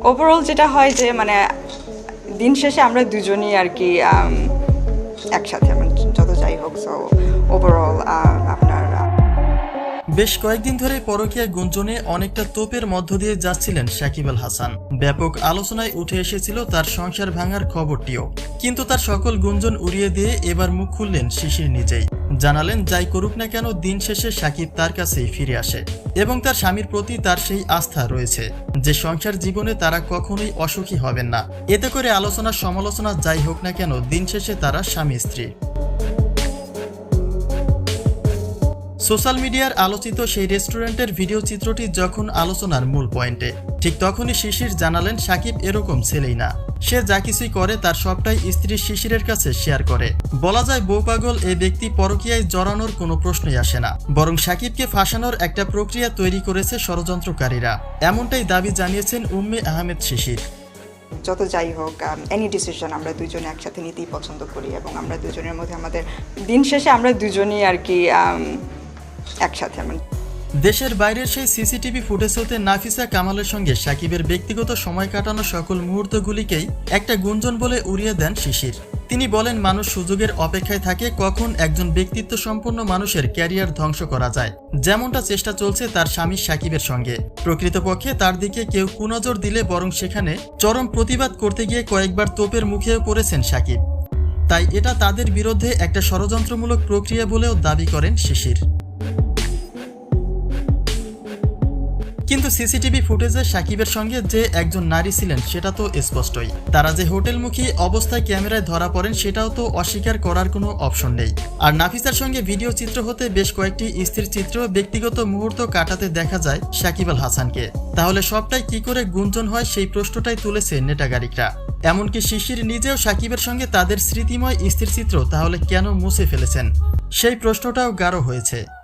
Overall যেটা হয় যে মানে দিন শেষে আমরা দুজনই আর কি একসাথে মানে যত যাই হোক সো ওভারঅল বেশ কয়েকদিন ধরে পরকীয়া গুঞ্জনে অনেকটা তোপের মধ্য দিয়ে যাচ্ছিলেন সাকিব আল হাসান। ব্যাপক আলোচনায় উঠে এসেছিল তার সংসার ভাঙার খবরটিও। কিন্তু তার সকল গুঞ্জন উড়িয়ে দিয়ে এবার মুখ খুললেন শিশির নিজেই। জানালেন, যাই করুক না কেন, দিন শেষে সাকিব তার কাছেই ফিরে আসে এবং তার স্বামীর প্রতি তার সেই আস্থা রয়েছে যে সংসার জীবনে তারা কখনোই অসুখী হবেন না। এতে করে আলোচনা সমালোচনা যাই হোক না কেন, দিন শেষে তারা স্বামী স্ত্রী সোশ্যাল মিডিয়ার আলোচিত সেই রেস্টুরেন্টের ভিডিও চিত্রটি যখন আলোচনার মূল পয়েন্টে, ঠিক তখনই শিশির জানালেন সাকিব এরকম ছেলেই না। সে যা কিছুই করে তার সবটাই স্ত্রী শিশিরের কাছে শেয়ার করে। বলা যায় বউ পাগল এই ব্যক্তি পরকীয়ায় জড়ানোর কোনো প্রশ্নই আসে না। বরং সাকিবকে ফাঁসানোর একটা প্রক্রিয়া তৈরি করেছে ষড়যন্ত্রকারীরা। এমনটাই দাবি জানিয়েছেন উম্মে আহমেদ শিশির। যত যাই হোক এনি ডিসিশন আমরা দুজনে একসাথে নিতেই পছন্দ করি এবং আমরা দুজনের মধ্যে আমাদের দিন শেষে আমরা দুজনেই আর কি একসাথে মানে দেশের বাইরের সেই সিসিটিভি ফুটেজ হতে নাফিসা কামালের সঙ্গে সাকিবের ব্যক্তিগত সময় কাটানো সকল মুহূর্তগুলিকেই একটা গুঞ্জন বলে উড়িয়ে দেন শিশির। তিনি বলেন, মানুষ সুযোগের অপেক্ষায় থাকে কখন একজন ব্যক্তিত্ব সম্পন্ন মানুষের ক্যারিয়ার ধ্বংস করা যায়। যেমনটা চেষ্টা চলছে তার স্বামী সাকিবের সঙ্গে। প্রকৃতপক্ষে তার দিকে কেউ কুনজর দিলে বরং সেখানে চরম প্রতিবাদ করতে গিয়ে কয়েকবার তোপের মুখেও পড়েছেন সাকিব। তাই এটা তাদের বিরুদ্ধে একটা ষড়যন্ত্রমূলক প্রক্রিয়া বলেও দাবি করেন শিশির। কিন্তু সিসিটিভি ফুটেজে সাকিবের সঙ্গে যে একজন নারী ছিলেন, সেটা তো স্পষ্টই। তারা যে হোটেলমুখী অবস্থায় ক্যামেরায় ধরা পড়েন, সেটাও তো অস্বীকার করার কোনো অপশন নেই। আর নাফিসার সঙ্গে ভিডিও চিত্র হতে বেশ কয়েকটি স্থির চিত্র ব্যক্তিগত মুহূর্ত কাটাতে দেখা যায় সাকিব আল হাসানকে। তাহলে সবটাই কি করে গুঞ্জন হয় সেই প্রশ্নটাই তুলেছে নেটাগারিকরা এমনকি শিশির নিজেও সাকিবের সঙ্গে তাদের স্মৃতিময় স্থির চিত্র তাহলে কেন মুছে ফেলেছেন? সেই প্রশ্নটাও গাঢ় হয়েছে।